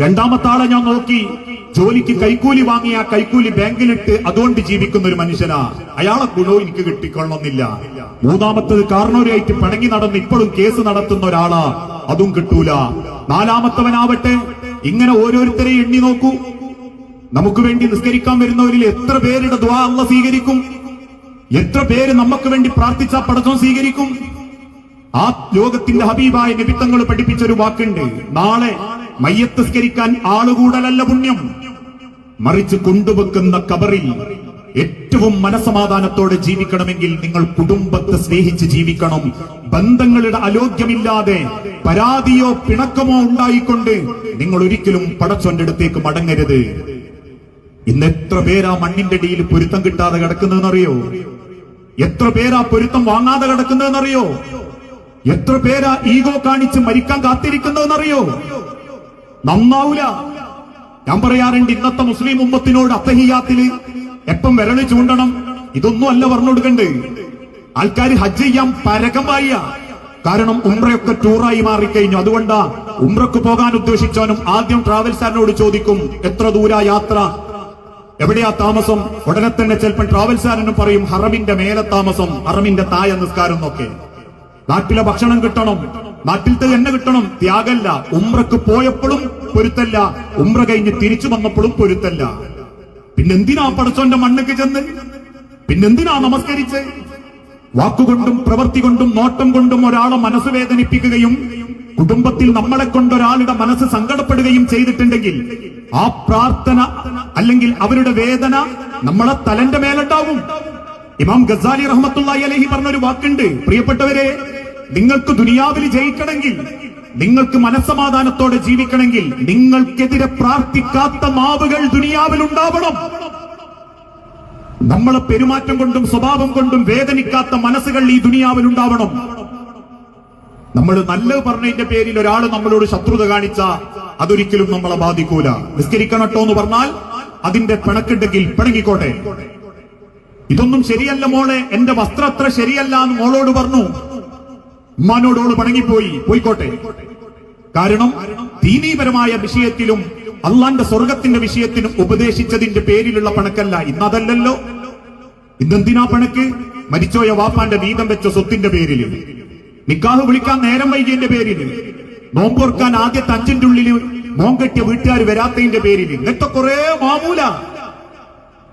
രണ്ടാമത്തെ ആളെ ഞാൻ നോക്കി. ജോലിക്ക് കൈക്കൂലി വാങ്ങിയ കൈക്കൂലി ബാങ്കിലിട്ട് അതുകൊണ്ട് ജീവിക്കുന്ന ഒരു മനുഷ്യനാ. അയാളെ ഗുണവും എനിക്ക് കിട്ടിക്കൊള്ളണമെന്നില്ല. മൂന്നാമത്തത് കാരണവരായിട്ട് പിണങ്ങി നടന്ന് ഇപ്പോഴും കേസ് നടത്തുന്ന ഒരാളാ. അതും കിട്ടൂല. നാലാമത്തവനാവട്ടെ. ഇങ്ങനെ ഓരോരുത്തരെയും എണ്ണി നോക്കൂ. നമുക്ക് വേണ്ടി നിസ്കരിക്കാൻ വരുന്നവരിൽ എത്ര പേരുടെ ദ്വാ അല്ല സ്വീകരിക്കും? എത്ര പേര് നമുക്ക് വേണ്ടി പ്രാർത്ഥിച്ച പടച്ചോൻ സ്വീകരിക്കും? ആ ലോകത്തിന്റെ ഹബീബായ നിമിത്തങ്ങൾ പഠിപ്പിച്ച ഒരു വാക്കുണ്ട്. നാളെ മയ്യത്തസ്കരിക്കാൻ ആളുകൂടലല്ല പുണ്യം. മറിച്ച് കൊണ്ടുവെക്കുന്ന കബറിൽ ഏറ്റവും മനസമാധാനത്തോടെ ജീവിക്കണമെങ്കിൽ നിങ്ങൾ കുടുംബത്തെ സ്നേഹിച്ച് ജീവിക്കണം. ബന്ധങ്ങളുടെ അലോഗ്യമില്ലാതെ പരാതിയോ പിണക്കമോ ഉണ്ടായിക്കൊണ്ട് നിങ്ങൾ ഒരിക്കലും പടച്ചോന്റെ അടുത്തേക്ക് മടങ്ങരുത്. ഇന്ന് എത്ര പേരാ മണ്ണിന്റെ അടിയിൽ പൊരുത്തം കിട്ടാതെ കിടക്കുന്നതെന്നറിയോ? എത്ര പേരാ പൊരുത്തം വാങ്ങാതെ കിടക്കുന്നതെന്നറിയോ? എത്ര പേരാ ഈഗോ കാണിച്ച് മരിക്കാൻ കാത്തിരിക്കുന്നതെന്നറിയോ? നന്നാവൂല. ഞാൻ പറയാറുണ്ട് ഇന്നത്തെ മുസ്ലിം ഉമ്മത്തിനോട് അത്തഹിയാത്തിൽ എപ്പം വിരളി ചൂണ്ടണം? ഇതൊന്നും അല്ല പറഞ്ഞു കൊടുക്കണ്ട് ആൾക്കാർ ഹജ്ജ് ചെയ്യാൻ പരകമായ കാരണം ഉംറയൊക്കെ ടൂറായി മാറിക്കഴിഞ്ഞു. അതുകൊണ്ടാ ഉംറക്ക് പോകാൻ ഉദ്ദേശിച്ചവനും ആദ്യം ട്രാവൽസാരനോട് ചോദിക്കും എത്ര ദൂര യാത്ര? എവിടെയാ താമസം? ഉടനെ തന്നെ ചിലപ്പോൾ ട്രാവൽസാരനും പറയും ഹറമിന്റെ മേലെ താമസം ഹറമിന്റെ തായ നിസ്കാരം എന്നൊക്കെ. നാട്ടിലെ ഭക്ഷണം കിട്ടണം. നാട്ടിലത്തെ തന്നെ കിട്ടണം ത്യാഗല്ല. ഉമ്രക്ക് പോയപ്പോഴും പൊരുത്തല്ല. ഉമ്ര കഴിഞ്ഞ് തിരിച്ചു വന്നപ്പോഴും പൊരുത്തല്ല. പിന്നെന്തിനാ പടച്ചോന്റെ മണ്ണക്ക് ചെന്ന്? പിന്നെന്തിനാ നമസ്കരിച്ച്? വാക്കുകൊണ്ടും പ്രവൃത്തി കൊണ്ടും നോട്ടം കൊണ്ടും ഒരാളെ മനസ്സ് വേദനിപ്പിക്കുകയും കുടുംബത്തിൽ നമ്മളെ കൊണ്ട് ഒരാളുടെ മനസ്സ് സങ്കടപ്പെടുകയും ചെയ്തിട്ടുണ്ടെങ്കിൽ ആ പ്രാർത്ഥന അല്ലെങ്കിൽ അവരുടെ വേദന നമ്മളെ തലന്റെ മേലുണ്ടാവും ഇമാം ഗസാലി റഹ്മത്തുള്ളി അലഹി പറഞ്ഞൊരു വാക്കുണ്ട്. പ്രിയപ്പെട്ടവരെ നിങ്ങൾക്ക് ദുനിയാവിൽ ജയിക്കണമെങ്കിൽ നിങ്ങൾക്ക് മനസ്സമാധാനത്തോടെ ജീവിക്കണമെങ്കിൽ നിങ്ങൾക്കെതിരെ പ്രാർത്ഥിക്കാത്ത മാവുകൾ ദുനിയാവിൽ ഉണ്ടാവണം. നമ്മളെ പെരുമാറ്റം കൊണ്ടും സ്വഭാവം കൊണ്ടും വേദനിക്കാത്ത മനസ്സുകൾ ഈ ദുനിയാവിൽ ഉണ്ടാവണം. നമ്മൾ നല്ലത് പറഞ്ഞതിന്റെ പേരിൽ ഒരാൾ നമ്മളോട് ശത്രുത കാണിച്ച അതൊരിക്കലും നമ്മളെ ബാധിക്കൂല. നിസ്കരിക്കണട്ടോ എന്ന് പറഞ്ഞാൽ അതിന്റെ പിണക്കുണ്ടെങ്കിൽ പിണങ്ങിക്കോട്ടെ. ഇതൊന്നും ശരിയല്ല മോളെ എന്റെ വസ്ത്രം അത്ര ശരിയല്ല എന്ന് മോളോട് പറഞ്ഞു. ഉമ്മാനോടോട് പണങ്ങിപ്പോയി പോയിക്കോട്ടെ. കാരണം ദീനീപരമായ വിഷയത്തിലും അള്ളാന്റെ സ്വർഗത്തിന്റെ വിഷയത്തിനും ഉപദേശിച്ചതിന്റെ പേരിലുള്ള പണക്കല്ല. ഇന്നതല്ലല്ലോ. ഇന്നെന്തിനാ പണക്ക്? മരിച്ചോയ വാപ്പാന്റെ വീതം വെച്ച സ്വത്തിന്റെ പേരിൽ നിക്കാഹ് വിളിക്കാൻ നേരം വൈകിയതിന്റെ പേരിൽ നോമ്പോർക്കാൻ ആദ്യത്തെ അഞ്ചിന്റെ ഉള്ളിൽ മോങ്കെട്ടിയ വീട്ടുകാർ വരാത്തതിന്റെ പേരിൽ ഇങ്ങനത്തെ കുറെ മാമൂല.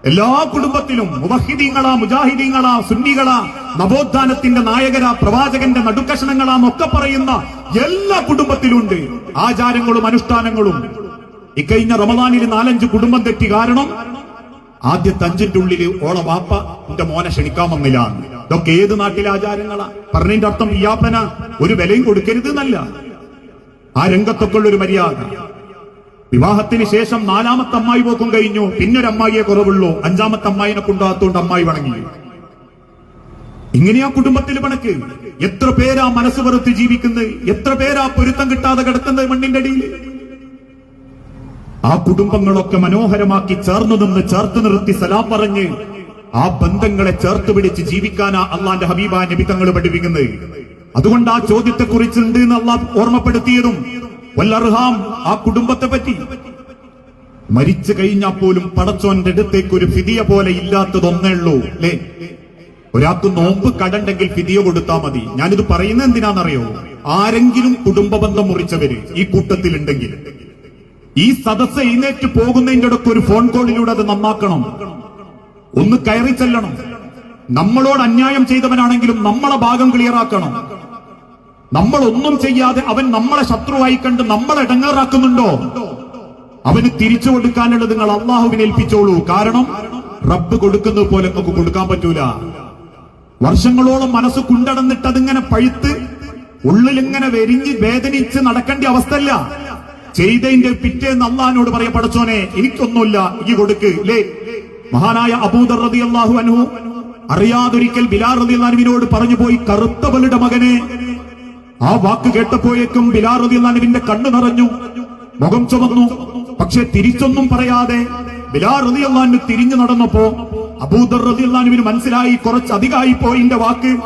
എല്ലാ കുടുംബത്തിലും മുവഹിദീങ്ങളാ മുജാഹിദീങ്ങളാ സുന്നികളാ നവോത്ഥാനത്തിന്റെ നായകരാ പ്രവാചകന്റെ നടുക്കഷണങ്ങളാ ഒക്കെ പറയുന്ന എല്ലാ കുടുംബത്തിലുണ്ട്. ആചാരങ്ങളും അനുഷ്ഠാനങ്ങളും. ഇക്കഴിഞ്ഞ റമദാനിൽ നാലഞ്ച് കുടുംബം തെറ്റി കാരണം ആദ്യത്തെ അഞ്ചിന്റെ ഉള്ളിൽ ഓള വാപ്പ എന്റെ മോനെ ക്ഷണിക്കാൻ വന്നില്ല ഇതൊക്കെ ഏത് നാട്ടിലെ ആചാരങ്ങളാ? പറഞ്ഞതിന്റെ അർത്ഥം ഇയാപ്പന ഒരു വിലയും കൊടുക്കരുത് എന്നല്ല ആ രംഗത്തൊക്കെ ഉള്ള ഒരു മര്യാദ. വിവാഹത്തിന് ശേഷം നാലാമത്തെ അമ്മായി പോക്കും കഴിഞ്ഞു. പിന്നൊരു അമ്മായിയെ കുറവുള്ളൂ. അഞ്ചാമത്തെ അമ്മായിനെ കൊണ്ടാകത്തോണ്ട് അമ്മായി വണങ്ങി. ഇങ്ങനെയാ കുടുംബത്തിൽ പണക്ക്. എത്ര പേരാ മനസ്സ് വെറുത്ത് ജീവിക്കുന്നത് എത്ര പേരാ പൊരുത്തം കിട്ടാതെ കിടക്കുന്നത് മണ്ണിന്റെ അടിയിൽ ആ കുടുംബങ്ങളൊക്കെ മനോഹരമാക്കി ചേർന്നു നിന്ന് ചേർത്ത് നിർത്തി സലാം പറഞ്ഞ് ആ ബന്ധങ്ങളെ ചേർത്ത് പിടിച്ച് ജീവിക്കാനാ അള്ളാന്റെ ഹബീബ നബി തങ്ങൾ പഠിപ്പിക്കുന്നത് അതുകൊണ്ട് ആ ചോദ്യത്തെ കുറിച്ചുണ്ട് എന്ന് അള്ളാഹ് ഓർമ്മപ്പെടുത്തിയതും വല്ലർഹാം ആ കുടുംബത്തെ പറ്റി മരിച്ചു കഴിഞ്ഞാൽ പോലും പടച്ചോന്റെ അടുത്തേക്ക് ഒരു ഫിതിയ പോലെ ഇല്ലാത്തതൊന്നേ ഉള്ളൂ അല്ലേ? ഒരാൾക്ക് നോമ്പ് കടണ്ടെങ്കിൽ ഫിതിയ കൊടുത്താൽ മതി. ഞാനിത് പറയുന്നത് എന്തിനാണെന്നറിയോ? ആരെങ്കിലും കുടുംബബന്ധം മുറിച്ചവര് ഈ കൂട്ടത്തിലുണ്ടെങ്കിൽ ഈ സദസ്സ് എഴുന്നേറ്റ് പോകുന്നതിന്റെ ഇടയ്ക്ക് ഒരു ഫോൺ കോളിലൂടെ അത് നന്നാക്കണം. ഒന്ന് കയറി ചെല്ലണം. നമ്മളോട് അന്യായം ചെയ്തവനാണെങ്കിലും നമ്മളെ ഭാഗം ക്ലിയർ ആക്കണം. നമ്മൾ ഒന്നും ചെയ്യാതെ അവൻ നമ്മളെ ശത്രുവായി കണ്ട് നമ്മളെ ഇടങ്ങാറാക്കുന്നുണ്ടോ? അവന് തിരിച്ചു കൊടുക്കാനുള്ളത് നിങ്ങൾ അള്ളാഹുവിനെ ഏൽപ്പിച്ചോളൂ. കാരണം റബ്ബ് കൊടുക്കുന്നത് പോലെ നമുക്ക് കൊടുക്കാൻ പറ്റൂല. വർഷങ്ങളോളം മനസ്സ് കുണ്ടടന്നിട്ട് അതിങ്ങനെ പഴുത്ത് ഉള്ളിലിങ്ങനെ വെരിഞ്ഞ് വേദനിച്ച് നടക്കേണ്ട അവസ്ഥയല്ല. ചെയ്തതിന്റെ പിറ്റേന്ന് അള്ളഹാനോട് പറയാ പടച്ചോനെ എനിക്കൊന്നുമില്ല ഈ കൊടുക്ക്. ലേ മഹാനായ അബൂദർ റതി അള്ളാഹു അനു അറിയാതൊരിക്കൽ ബിലാർ റതി അള്ളാഹുവിനോട് പറഞ്ഞു പോയി കറുത്തവളുടെ മകനെ ആ വാക്ക് കേട്ടപ്പോഴേക്കും ബിലാർ നനുവിന്റെ കണ്ണു നിറഞ്ഞു. മുഖം ചുമന്നു. പക്ഷെ തിരിച്ചൊന്നും പറയാതെ ബിലാർ റതി അള്ളാനു തിരിഞ്ഞു നടന്നപ്പോ അബൂദർ റതി അള്ളാനുവിന് മനസ്സിലായി കുറച്ചധികമായി പോയിന്റെ വാക്ക്.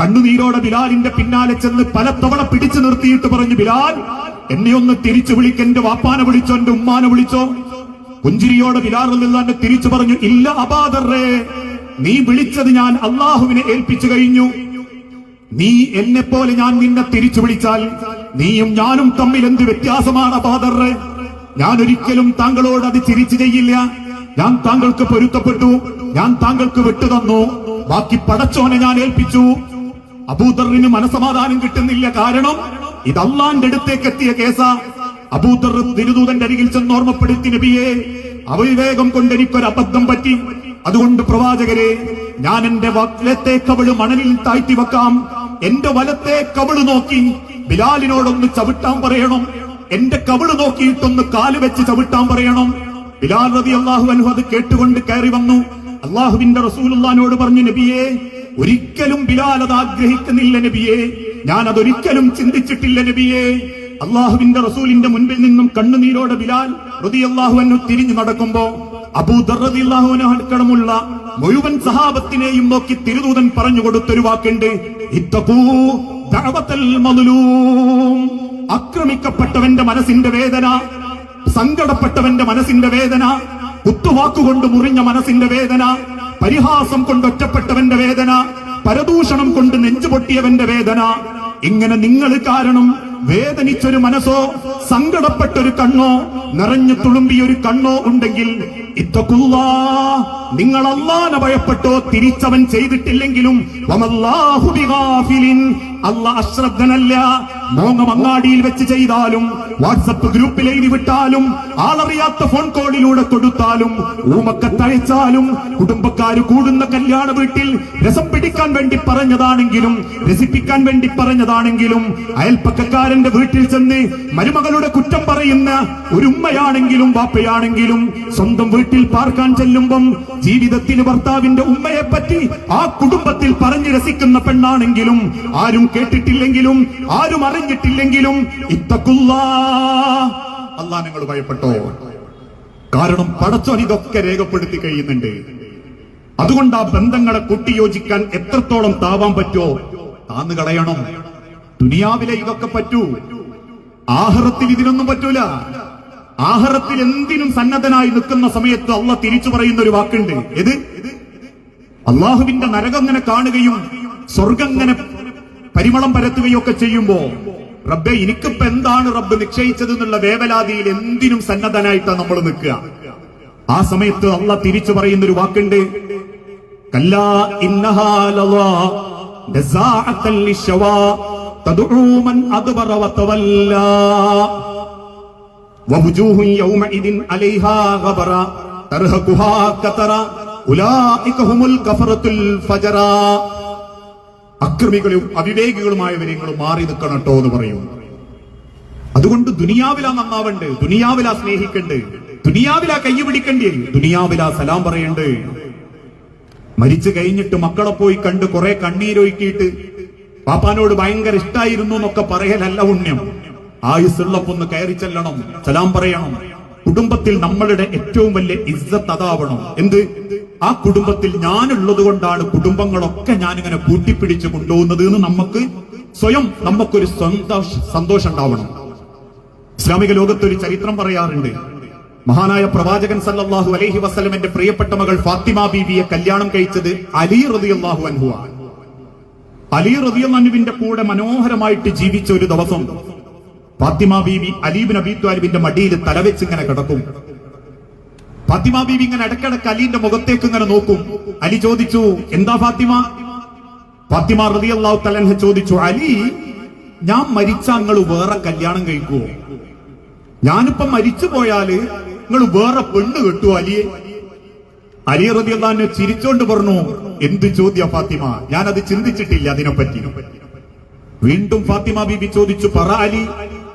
കണ്ണുനീരോടെ ബിലാലിന്റെ പിന്നാലെ ചെന്ന് പലതവണ പിടിച്ചു നിർത്തിയിട്ട് പറഞ്ഞു ബിലാൽ എന്നെ ഒന്ന് തിരിച്ചു വിളിക്ക. എന്റെ വാപ്പാനെ വിളിച്ചോ എന്റെ ഉമ്മാനെ വിളിച്ചോ. പുഞ്ചിരിയോടെ ബിലാറിൽ തിരിച്ചു പറഞ്ഞു ഇല്ല അബാദറേ നീ വിളിച്ചത് ഞാൻ അള്ളാഹുവിനെ ഏൽപ്പിച്ചു കഴിഞ്ഞു. നീ എന്നെ പോലെ ഞാൻ നിന്നെ തിരിച്ചു വിളിച്ചാൽ നീയും ഞാനും തമ്മിൽ എന്ത് വ്യത്യാസമാണ് ഫാദർ ഞാൻ ഒരിക്കലും താങ്കളോട് അത് ചിരിച്ചു ചെയ്യില്ല. ഞാൻ താങ്കൾക്ക് പൊരുത്തപ്പെട്ടു. ഞാൻ താങ്കൾക്ക് വിട്ടുതന്നു ബാക്കി പടച്ചോനെ ഞാൻ ഏൽപ്പിച്ചു. അബൂദറിന് മനസമാധാനം കിട്ടുന്നില്ല കാരണം ഇത് അടുത്തേക്ക് എത്തിയ കേസ. അബൂദർ തിരുദൂതന്റെ അരികിൽ ചെന്ന് ഓർമ്മപ്പെടുത്തി നബിയെ അവിവേകം കൊണ്ട് എനിക്കൊരു അബദ്ധം പറ്റി. അതുകൊണ്ട് പ്രവാചകരെ ഞാൻ എന്റെ വലത്തെ കവിൾ മണലിൽ താഴ്ത്തി വെക്കാം. എന്റെ വലത്തെ കവിൾ നോക്കി ബിലാലിനോടൊന്ന് ചവിട്ടാൻ പറയണം. എന്റെ കവിൾ നോക്കിയിട്ടൊന്ന് കാൽ വെച്ച് ചവിട്ടാൻ പറയണം. ബിലാൽ റതി അള്ളാഹു അനു അത് കേട്ടുകൊണ്ട് കയറി വന്നു. അള്ളാഹുവിന്റെ റസൂലുള്ളാനോട് പറഞ്ഞു നബിയെ ഒരിക്കലും ബിലാൽ അത് ആഗ്രഹിക്കുന്നില്ല നബിയെ. ഞാൻ അതൊരിക്കലും ചിന്തിച്ചിട്ടില്ല നബിയെ. അള്ളാഹുവിന്റെ റസൂലിന്റെ മുൻപിൽ നിന്നും കണ്ണുനീരോടെ ബിലാൽ റതി അള്ളാഹു അന്നു തിരിഞ്ഞു നടക്കുമ്പോ അബൂദർ റതി അള്ളാഹുവിന് അടക്കമുള്ള മുഴുവൻ സഹാബത്തിനെയും നോക്കി തിരുദൂതൻ പറഞ്ഞു കൊടുത്തൊരു വാക്കുണ്ട്. ആക്രമിക്കപ്പെട്ടവന്റെ മനസ്സിന്റെ വേദന സങ്കടപ്പെട്ടവന്റെ മനസ്സിന്റെ വേദന കുത്തുവാക്കുകൊണ്ട് മുറിഞ്ഞ മനസ്സിന്റെ വേദന പരിഹാസം കൊണ്ട് ഒറ്റപ്പെട്ടവന്റെ വേദന പരദൂഷണം കൊണ്ട് നെഞ്ചുപൊട്ടിയവന്റെ വേദന. ഇങ്ങനെ നിങ്ങൾ കാരണം വേദനിച്ചൊരു മനസ്സോ സങ്കടപ്പെട്ടൊരു കണ്ണോ നിറഞ്ഞു തുളുമ്പിയൊരു കണ്ണോ ഉണ്ടെങ്കിൽ ഇത്തക്കുള്ളാ നിങ്ങൾ അള്ളാനെ ഭയപ്പെട്ടോ തിരിച്ചവൻ ചെയ്തിട്ടില്ലെങ്കിലും അശ്രദ്ധനല്ല. മോങ്ങം അങ്ങാടിയിൽ വെച്ച് ചെയ്താലും വാട്സപ്പ് ഗ്രൂപ്പിൽ എഴുതി വിട്ടാലും ആളറിയാത്ത ഫോൺ കോളിലൂടെ കൊടുത്താലും ഊമക്കത്തയച്ചാലും കുടുംബക്കാര് കൂടുന്ന കല്യാണ വീട്ടിൽ രസം പിടിക്കാൻ വേണ്ടി പറഞ്ഞതാണെങ്കിലും രസിപ്പിക്കാൻ വേണ്ടി പറഞ്ഞതാണെങ്കിലും അയൽപ്പക്കക്കാരന്റെ വീട്ടിൽ ചെന്ന് മരുമകളുടെ കുറ്റം പറയുന്ന ഒരു ഉമ്മയാണെങ്കിലും വാപ്പയാണെങ്കിലും സ്വന്തം വീട്ടിൽ പാർക്കാൻ ചെല്ലുമ്പം ജീവിതത്തിൽ ഭർത്താവിന്റെ ഉമ്മയെ പറ്റി ആ കുടുംബത്തിൽ പറഞ്ഞു രസിക്കുന്ന പെണ്ണാണെങ്കിലും ആരും കേട്ടിട്ടില്ലെങ്കിലും ആരും അറിഞ്ഞിട്ടില്ലെങ്കിലും ഇത്തക്കുള്ള അല്ലാ നിങ്ങൾ ഭയപ്പെട്ടോ? കാരണം പടച്ചോൻ ഇതൊക്കെ രേഖപ്പെടുത്തി കഴിയുന്നുണ്ട്. അതുകൊണ്ട് ആ ബന്ധങ്ങളെ കൂട്ടിയോജിക്കാൻ എത്രത്തോളം താവാൻ പറ്റുമോ താന്ന് കളയണം. ദുനിയാവിലെ ഇതൊക്കെ പറ്റൂ. ആഹറത്തിൽ ഇതിനൊന്നും പറ്റൂല. ആഹറത്തിൽ എന്തിനും സന്നദ്ധനായി നിൽക്കുന്ന സമയത്ത് അള്ള തിരിച്ചു പറയുന്ന ഒരു വാക്കുണ്ട്. ഏത്? അള്ളാഹുവിന്റെ നരകങ്ങനെ കാണുകയും സ്വർഗങ്ങനെ പരിമളം പരത്തുകയും ഒക്കെ ചെയ്യുമ്പോ റബ്ബെ എനിക്കിപ്പോ എന്താണ് റബ്ബ് നിശ്ചയിച്ചത് എന്നുള്ള വേവലാതിയിൽ എന്തിനും സന്നദ്ധനായിട്ടാണ് നമ്മൾ നിൽക്കുക. ആ സമയത്ത് അള്ള തിരിച്ചു പറയുന്ന ഒരു വാക്കുണ്ട്. കല്ലാ ووجوه يومئذ عليها غبرة ترهقها كترة أولئك هم الكفرة الفجرة അക്രമികളും അവിവേകികളുമായവരെ നിങ്ങൾ മാറി നിൽക്കണം കേട്ടോ എന്ന് പറയും അതുകൊണ്ട് ദുനിയാവിലാ നന്നാവണ്ട് ദുനിയാവിലാ സ്നേഹിക്കണ്ട് ദുനിയാവിലാ കൈ പിടിക്കണ്ടേ ദുനിയാവിലാ സലാം പറയണ്ട് മരിച്ചു കഴിഞ്ഞിട്ട് മക്കളെ പോയി കണ്ട് കുറെ കണ്ണീരൊഴുക്കിയിട്ട് പാപ്പാനോട് ഭയങ്കര ഇഷ്ടായിരുന്നു എന്നൊക്കെ പറയലല്ല പുണ്യം ആയുസ്സുള്ളപ്പോ ഒന്ന് കയറി ചെല്ലണം സലാം പറയണം. കുടുംബത്തിൽ നമ്മളുടെ ഏറ്റവും വലിയ ഇജ്ജത്ത് അതാവണം. എന്ത്? ആ കുടുംബത്തിൽ ഞാനുള്ളത് കൊണ്ടാണ് കുടുംബങ്ങളൊക്കെ ഞാനിങ്ങനെ കൂട്ടിപ്പിടിച്ച് കൊണ്ടുപോകുന്നത് എന്ന് നമുക്ക് സ്വയം നമുക്കൊരു സന്തോഷ സന്തോഷം ഉണ്ടാവണം. ഇസ്ലാമിക ലോകത്ത് ഒരു ചരിത്രം പറയാറുണ്ട്. മഹാനായ പ്രവാചകൻ സല്ലാഹു അലഹി വസ്ലമിന്റെ പ്രിയപ്പെട്ട മകൾ ഫാത്തിമ ബീവിയെ കല്യാണം കഴിച്ചത് അലി അൻഹു ആണ്. അലി അനുവിന്റെ കൂടെ മനോഹരമായിട്ട് ജീവിച്ച ഒരു ദിവസം ഫാത്തിമ ബീവി അലീബിൻ അബി ത്വാലിബിന്റെ മടിയിൽ തലവെച്ച് ഇങ്ങനെ കിടക്കും. ഫാത്തിമ ബീവി ഇങ്ങനെ ഇടക്കിടക്ക് അലിന്റെ മുഖത്തേക്ക് ഇങ്ങനെ നോക്കും. അലി ചോദിച്ചു എന്താ ഫാത്തിമ? ഫാത്തിമ റളിയല്ലാഹു തലൻഹ ചോദിച്ചു അലി ഞാൻ മരിച്ച നിങ്ങൾ വേറെ കല്യാണം കഴിക്കുവോ? ഞാനിപ്പോ മരിച്ചു പോയാൽ നിങ്ങൾ വേറെ പെണ്ണ് കെട്ടുവോ അലിയെ അലി റളിയല്ലാഹു ചിരിച്ചോണ്ട് പറഞ്ഞു എന്ത് ചോദ്യ ഫാത്തിമ? ഞാനത് ചിന്തിച്ചിട്ടില്ല അതിനെപ്പറ്റി. വീണ്ടും ഫാത്തിമ ബീബി ചോദിച്ചു പറ അലി.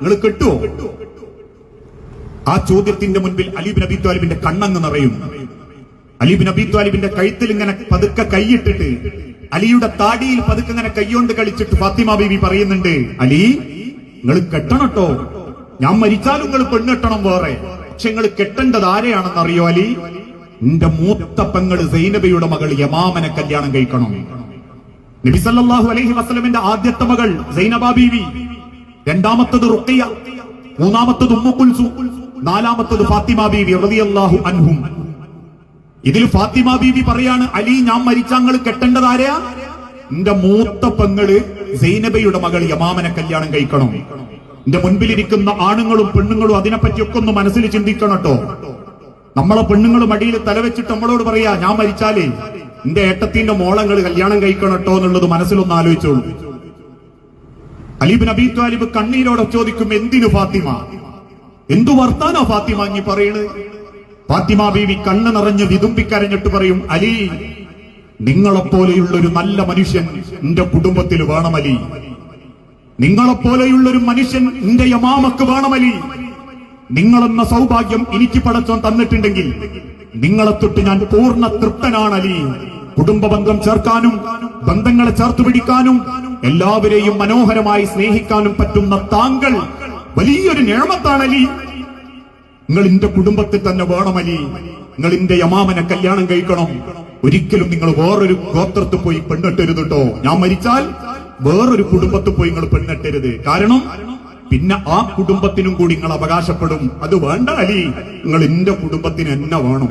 നിങ്ങൾ കെട്ടുവോ ആ ചോദ്യത്തിന്റെ മുൻപിൽ അലീബ് നബി ത്വാലിബിന്റെ കണ്ണങ്ങ് നിറയും. അലീബ് നബി ത്വാലിബിന്റെ കഴുത്തിൽ ഇങ്ങനെ പതുക്കെ കൈയിട്ടിട്ട് അലിയുടെ താടിയിൽ പതുക്കെ ഇങ്ങനെ കൈകൊണ്ട് കളിച്ചിട്ട് ഫാത്തിമ ബീബി പറയുന്നുണ്ട് അലി നിങ്ങൾ കെട്ടണട്ടോ ഞാൻ മരിച്ചാലും നിങ്ങൾ പെണ്ണെട്ടണം വേറെ. പക്ഷെ നിങ്ങൾ കെട്ടേണ്ടത് ആരെയാണെന്ന് അറിയോ അലി? എന്റെ മൂത്ത പെങ്ങൾ സൈനബയുടെ മകൾ യമാമനെ കല്യാണം കഴിക്കണം. നബിസല്ലാഹു അലഹി വസ്ലമിന്റെ ആദ്യത്തെ മകൾ സൈനബ ബീവി രണ്ടാമത്തത് റുക്കയ്യ മൂന്നാമത്തത് ഉമ്മു കുൽസു നാലാമത്തത് ഫാത്തിമ ബീവി റളിയല്ലാഹു അൻഹും. ഇതിൽ ഫാത്തിമ ബീവി പറയാണ് അലി ഞാൻ മരിച്ചാങ്ങൾ കെട്ടേണ്ടത് ആരെയാ? എന്റെ മൂത്ത പെങ്ങൾ സൈനബയുടെ മകൾ യമാമനെ കല്യാണം കഴിക്കണം. എന്റെ മുൻപിലിരിക്കുന്ന ആണുങ്ങളും പെണ്ണുങ്ങളും അതിനെപ്പറ്റിയൊക്കെ ഒന്ന് മനസ്സിൽ ചിന്തിക്കണം കേട്ടോ നമ്മളെ പെണ്ണുങ്ങളും അടിയിൽ തലവെച്ചിട്ട് നമ്മളോട് പറയാ ഞാൻ മരിച്ചാലേ എന്റെ ഏട്ടത്തിന്റെ മോളങ്ങൾ കല്യാണം കഴിക്കണം കേട്ടോ എന്നുള്ളത് മനസ്സിലൊന്ന് ആലോചിച്ചോളൂ. അലീബിൻ നബി ത്വാലിബ് കണ്ണീരോടെ ചോദിക്കും എന്തിനു ഫാത്തിമ? എന്തു വർത്താനാ ഫാത്തിമ? അങ്ങി പറയണ്. ഫാത്തിമ ബീവി കണ്ണ് നിറഞ്ഞ് വിതുമ്പിക്കരഞ്ഞിട്ട് പറയും അലി നിങ്ങളെപ്പോലെയുള്ള ഒരു നല്ല മനുഷ്യൻ എന്റെ കുടുംബത്തിൽ വേണം അലി. നിങ്ങളെപ്പോലെയുള്ള ഒരു മനുഷ്യൻ എന്റെ യമാമക്ക് വേണം അലി. നിങ്ങളെന്ന സൗഭാഗ്യം എനിക്ക് പടച്ചോൻ തന്നിട്ടുണ്ടെങ്കിൽ നിങ്ങളെ തൊട്ട് ഞാൻ പൂർണ തൃപ്തനാണ് അലി. കുടുംബ ബന്ധം ചേർക്കാനും ബന്ധങ്ങളെ ചേർത്ത് പിടിക്കാനും എല്ലാവരെയും മനോഹരമായി സ്നേഹിക്കാനും പറ്റുന്ന താങ്കൾ വലിയൊരു നേമത്താണ് അലി നിങ്ങൾ എന്റെ കുടുംബത്തിൽ തന്നെ വേണമലി. നിങ്ങൾ എന്റെ യമാമനെ കല്യാണം കഴിക്കണം. ഒരിക്കലും നിങ്ങൾ വേറൊരു ഗോത്രത്തിൽ പോയി പെണ്ണിട്ടരുത് കേട്ടോ ഞാൻ മരിച്ചാൽ വേറൊരു കുടുംബത്തിൽ പോയി നിങ്ങൾ പെണ്ണിട്ടരുത്. കാരണം പിന്നെ ആ കുടുംബത്തിനും കൂടി നിങ്ങൾ അവകാശപ്പെടും. അത് വേണ്ട അലി. നിങ്ങൾ എന്റെ കുടുംബത്തിന് എന്നെ വേണം.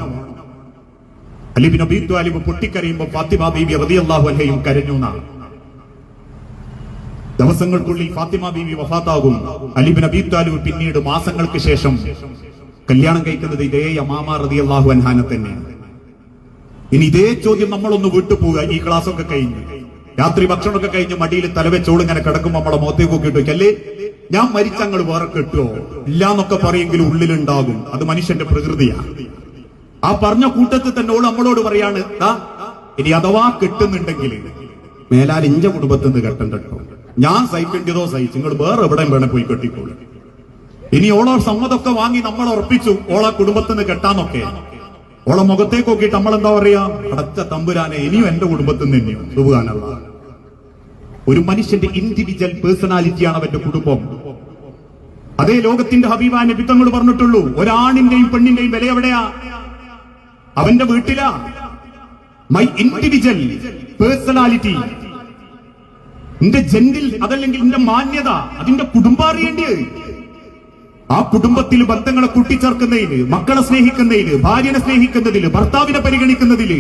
അലി അബീദ് അലിബ് ത്വാലിബ് പൊട്ടിക്കരയുമ്പോ ഫാത്തിമ ബീവി റളിയല്ലാഹു അൻഹയും കരഞ്ഞു എന്നാണ്. ദിവസങ്ങൾക്കുള്ളിൽ ഫാത്തിമ ബീവി വഫാത്താകും. അലിബിൻ അബീബ് താലിബ് പിന്നീട് മാസങ്ങൾക്ക് ശേഷം കല്യാണം കഴിക്കുന്നത് ഇതേ യമാമ അള്ളാഹു അൻഹാന തന്നെയാണ് ഇനി ഇതേ ചോദ്യം നമ്മളൊന്ന് വിട്ടുപോവുക ഈ ക്ലാസ് ഒക്കെ കഴിഞ്ഞ്. രാത്രി ഭക്ഷണമൊക്കെ കഴിഞ്ഞ് മടിയിൽ തലവെച്ചോട് ഇങ്ങനെ കിടക്കുമ്പോൾ നമ്മളെ മുഖത്തേക്ക് നോക്കിയിട്ട് അല്ലേ? ഞാൻ മരിച്ചങ്ങൾ വേറെ കിട്ടുമോ ഇല്ലാന്നൊക്കെ പറയെങ്കിലും ഉള്ളിലുണ്ടാകും. അത് മനുഷ്യന്റെ പ്രകൃതിയാണ് ആ പറഞ്ഞ കൂട്ടത്തിൽ തന്നെ ഓൾ നമ്മളോട് പറയാണ് "ദാ, ഇനി അഥവാ കിട്ടുന്നുണ്ടെങ്കിൽ മേലാൽ ഇഞ്ച കുടുംബത്തിൽ കെട്ടണ്ട കേട്ടോ ഞാൻ സഹിക്കേണ്ടതോ സഹിച്ചു നിങ്ങൾ വേറെ എവിടെയും വേണേ പോയി കെട്ടിക്കോളൂ. ഇനി ഓളോ സമ്മതമൊക്കെ വാങ്ങി നമ്മൾ ഉറപ്പിച്ചു ഓള കുടുംബത്തിൽ നിന്ന് കെട്ടാന്നൊക്കെ. ഓളെ മുഖത്തേക്ക് നോക്കിയിട്ട് നമ്മൾ എന്താ പറയാ? അടച്ച തമ്പുരാനെ ഇനിയും എന്റെ കുടുംബത്തിൽ നിന്ന് ഇനിയും ഒരു മനുഷ്യന്റെ ഇൻഡിവിജ്വൽ പേഴ്സണാലിറ്റിയാണ് അവന്റെ കുടുംബം. അതേ ലോകത്തിന്റെ ഹബീബാൻ നബിത്തങ്ങൾ പറഞ്ഞിട്ടുള്ളൂ ഒരാണിന്റെയും പെണ്ണിന്റെയും വില എവിടെയാ? അവന്റെ വീട്ടിലാ. മൈ ഇൻഡിവിജ്വൽ പേഴ്സണാലിറ്റി എന്റെ ജെന്റിൽ അതല്ലെങ്കിൽ നിന്റെ മാന്യത അതിന്റെ കുടുംബം അറിയേണ്ടത് ആ കുടുംബത്തിൽ ബന്ധങ്ങളെ കൂട്ടിച്ചേർക്കുന്നതിന് മക്കളെ സ്നേഹിക്കുന്നതിന് ഭാര്യനെ സ്നേഹിക്കുന്നതിൽ ഭർത്താവിനെ പരിഗണിക്കുന്നതിൽ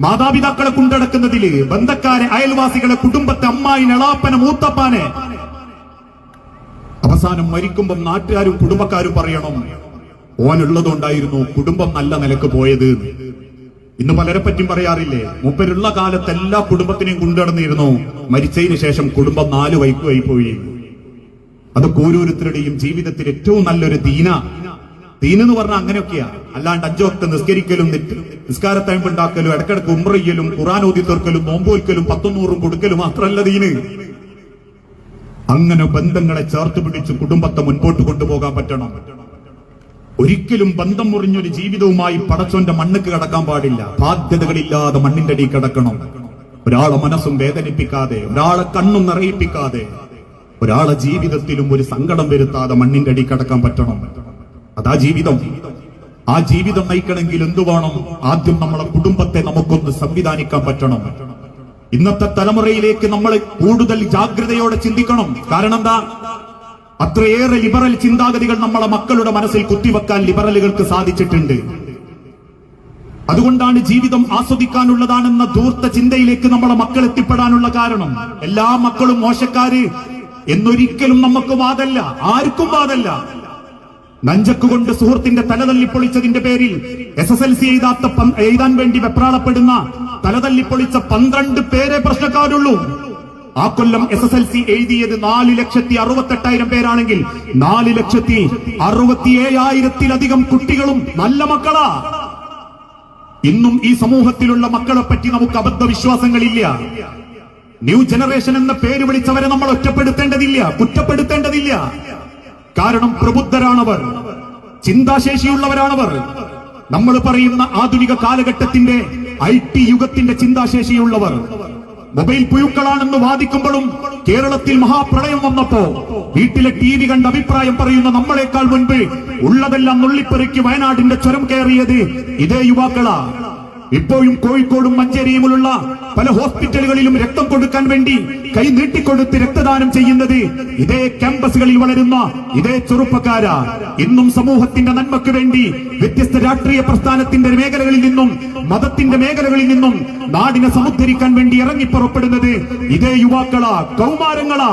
മാതാപിതാക്കളെ കൊണ്ടടക്കുന്നതിൽ ബന്ധക്കാരെ അയൽവാസികളെ കുടുംബത്തെ അമ്മായി നളാപ്പനെ മൂത്തപ്പാനെ അവസാനം മരിക്കുമ്പം നാട്ടുകാരും കുടുംബക്കാരും പറയണം ഓനുള്ളതുകൊണ്ടായിരുന്നു കുടുംബം നല്ല നിലയ്ക്ക് പോയത്. ഇന്ന് പലരെ പറ്റിയും പറയാറില്ലേ മൂപ്പരുള്ള കാലത്ത് എല്ലാ കുടുംബത്തിനെയും കൊണ്ടുനടന്നിരുന്നു മരിച്ചതിന് ശേഷം കുടുംബം നാല് വൈക്കുമായി പോയി. അത് ഓരോരുത്തരുടെയും ജീവിതത്തിൽ ഏറ്റവും നല്ലൊരു ദീന ദീനെന്ന് പറഞ്ഞാൽ അങ്ങനെയൊക്കെയാ. അല്ലാണ്ട് അഞ്ചോക്ത നിസ്കരിക്കലും നിറ്റ് നിസ്കാരത്തഴമ്പ് ഉണ്ടാക്കലും ഇടക്കിടക്ക് ഉമ്രയ്യലും ഖുറാൻ ഓതി തീർക്കലും നോമ്പോൽക്കലും പത്തൊന്നൂറും കൊടുക്കലും മാത്രമല്ല ദീന്. അങ്ങനെ ബന്ധങ്ങളെ ചേർത്ത് പിടിച്ച് കുടുംബത്തെ മുൻപോട്ട് കൊണ്ടുപോകാൻ പറ്റണം. ഒരിക്കലും ബന്ധം മുറിഞ്ഞൊരു ജീവിതവുമായി പടച്ചോന്റെ മണ്ണുക്ക് കടക്കാൻ പാടില്ല. ബാധ്യതകളില്ലാതെ മണ്ണിന്റെ അടി കിടക്കണം. ഒരാളെ മനസ്സും വേദനിപ്പിക്കാതെ ഒരാളെ കണ്ണും നിറയിപ്പിക്കാതെ ഒരാളെ ജീവിതത്തിലും ഒരു സങ്കടം വരുത്താതെ മണ്ണിന്റെ അടി കടക്കാൻ പറ്റണം. അതാ ജീവിതം. ആ ജീവിതം നയിക്കണമെങ്കിൽ എന്തു വേണം? ആദ്യം നമ്മളെ കുടുംബത്തെ നമുക്കൊന്ന് സംവിധാനിക്കാൻ പറ്റണം. ഇന്നത്തെ തലമുറയിലേക്ക് നമ്മൾ കൂടുതൽ ജാഗ്രതയോടെ ചിന്തിക്കണം. കാരണം എന്താ? അത്രയേറെ ലിബറൽ ചിന്താഗതികൾ നമ്മളെ മക്കളുടെ മനസ്സിൽ കുത്തിവെക്കാൻ ലിബറലുകൾക്ക് സാധിച്ചിട്ടുണ്ട്. അതുകൊണ്ടാണ് ജീവിതം ആസ്വദിക്കാനുള്ളതാണെന്ന ധൂർത്ത ചിന്തയിലേക്ക് നമ്മളെ മക്കൾ എത്തിപ്പെടാനുള്ള കാരണം. എല്ലാ മക്കളും മോശക്കാര് എന്നൊരിക്കലും നമുക്ക് വാദല്ല ആർക്കും വാദല്ല. നഞ്ചക്കുകൊണ്ട് സുഹൃത്തിന്റെ തലതല്ലിപ്പൊളിച്ചതിന്റെ പേരിൽ എസ് എസ് എൽ സി എഴുതാത്ത എഴുതാൻ വേണ്ടി വെപ്രാളപ്പെടുന്ന തലതല്ലിപ്പൊളിച്ച പന്ത്രണ്ട് പേരെ പ്രശ്നക്കാരുള്ളൂ. ആ കൊല്ലം എസ് എസ് എൽ സി എഴുതിയത് നാല് ലക്ഷത്തി അറുപത്തെട്ടായിരം പേരാണെങ്കിൽ നാല് ലക്ഷത്തി അറുപത്തിയേഴായിരത്തിലധികം കുട്ടികളും നല്ല മക്കളാ. ഇന്നും ഈ സമൂഹത്തിലുള്ള മക്കളെ പറ്റി നമുക്ക് അബദ്ധ വിശ്വാസങ്ങളില്ല ന്യൂ ജനറേഷൻ എന്ന പേര് വിളിച്ചവരെ നമ്മൾ ഒറ്റപ്പെടുത്തേണ്ടതില്ല കുറ്റപ്പെടുത്തേണ്ടതില്ല. കാരണം പ്രബുദ്ധരാണവർ ചിന്താശേഷിയുള്ളവരാണവർ. നമ്മൾ പറയുന്ന ആധുനിക കാലഘട്ടത്തിന്റെ ഐ ടി യുഗത്തിന്റെ ചിന്താശേഷിയുള്ളവർ. മൊബൈൽ പുഴുക്കളാണെന്ന് വാദിക്കുമ്പോഴും കേരളത്തിൽ മഹാപ്രളയം വന്നപ്പോ വീട്ടിലെ ടി വി കണ്ട് അഭിപ്രായം പറയുന്ന നമ്മളെക്കാൾ മുൻപ് ഉള്ളതെല്ലാം നുള്ളിപ്പെറുക്കി വയനാടിന്റെ ചുരം കയറിയത് ഇതേ യുവാക്കളാ. ഇപ്പോഴും കോഴിക്കോടും മഞ്ചേരിയുമുള്ള പല ഹോസ്പിറ്റലുകളിലും രക്തം കൊടുക്കാൻ വേണ്ടി കൈ നീട്ടിക്കൊടുത്ത് രക്തദാനം ചെയ്യുന്നത് ഇതേ ക്യാമ്പസുകളിൽ വളരുന്ന ഇതേ ചെറുപ്പക്കാരാ. ഇന്നും സമൂഹത്തിന്റെ നന്മക്ക് വേണ്ടി വ്യത്യസ്ത രാഷ്ട്രീയ പ്രസ്ഥാനത്തിന്റെ മേഖലകളിൽ നിന്നും മതത്തിന്റെ മേഖലകളിൽ നിന്നും നാടിനെ സമുദ്ധരിക്കാൻ വേണ്ടി ഇറങ്ങിപ്പുറപ്പെടുന്നത് ഇതേ യുവാക്കളാ കൗമാരങ്ങളാ.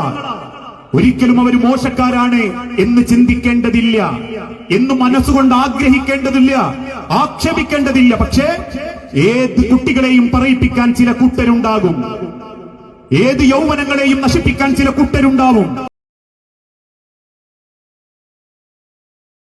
ഒരിക്കലും അവർ മോശക്കാരാണ് എന്ന് ചിന്തിക്കേണ്ടതില്ല. എന്ന് മനസ്സുകൊണ്ട് ആഗ്രഹിക്കേണ്ടതില്ല ആക്ഷേപിക്കേണ്ടതില്ല. പക്ഷേ ഏത് കുട്ടികളെയും പറയിപ്പിക്കാൻ ചില കൂട്ടരുണ്ടാകും. ഏത് യൗവനങ്ങളെയും നശിപ്പിക്കാൻ ചില കൂട്ടരുണ്ടാവും